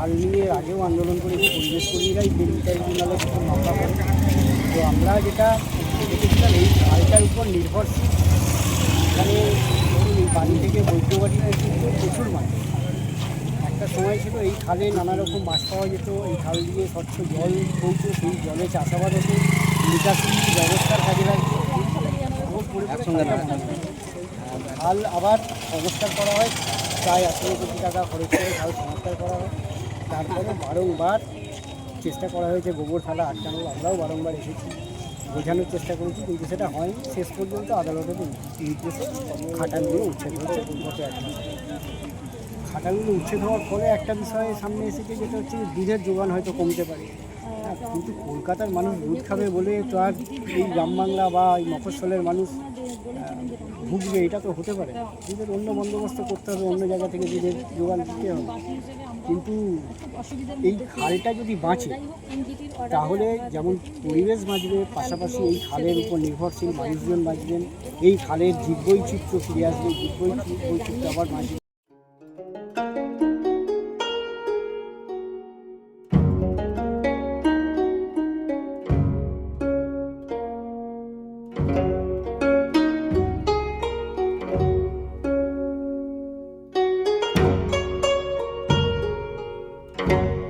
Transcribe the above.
খাল নিয়ে আগেও আন্দোলন করেছি পরিবেশ কর্মীরাই ট্রাইব্যুনালে প্রথম মামলা করে। তো আমরা যেটা দেখেছিলাম এই খালটার উপর নির্ভরশীল। এখানে ধরুন এই বাড়ি থেকে বৈদ্যবাড়ি প্রচুর মাছ একটা সময় ছিল এই খালে নানা রকম মাছ পাওয়া যেত এই খাল দিয়ে স্বচ্ছ জল পৌঁছে সেই জলে চাষাবাদ হতো নিকাশি ব্যবস্থার কাজে লাগতো। খাল আবার সংস্কার করা হয় প্রায় আঠেরো কোটি টাকা খরচ করে খাল সংস্কার করা হয়। তারপরে বারংবার চেষ্টা করা হয়েছে, গোবর থালা আটকানোর, আমরাও বারংবার এসেছি। বোঝানোর চেষ্টা করেছি, কিন্তু সেটা হয়নি। শেষ পর্যন্ত আদালতের নির্দেশে খাটানগুলো উচ্ছেদ এক খাটালগুলো উচ্ছেদ হওয়ার ফলে একটা বিষয় সামনে এসেছে যেটা হচ্ছে দুধের যোগান হয়তো কমতে পারে। কিন্তু কলকাতার মানুষ দুধ খাবে বলে তো আর এই গ্রাম বাংলা বা এই মফস্বলের মানুষ ভুগবে, এটা তো হতে পারে। দুধের অন্য বন্দোবস্ত করতে হবে, অন্য জায়গা থেকে দুধের যোগান দিতে হবে। কিন্তু এই খালটা যদি বাঁচে, তাহলে যেমন পরিবেশ বাঁচবে, পাশাপাশি এই খালের উপর নির্ভরশীল মানুষজন বাঁচবেন। এই খালের জীববৈচিত্র্য ফিরে আসবে, জীববৈচিত্র্য আবার বাঁচবে। Bye.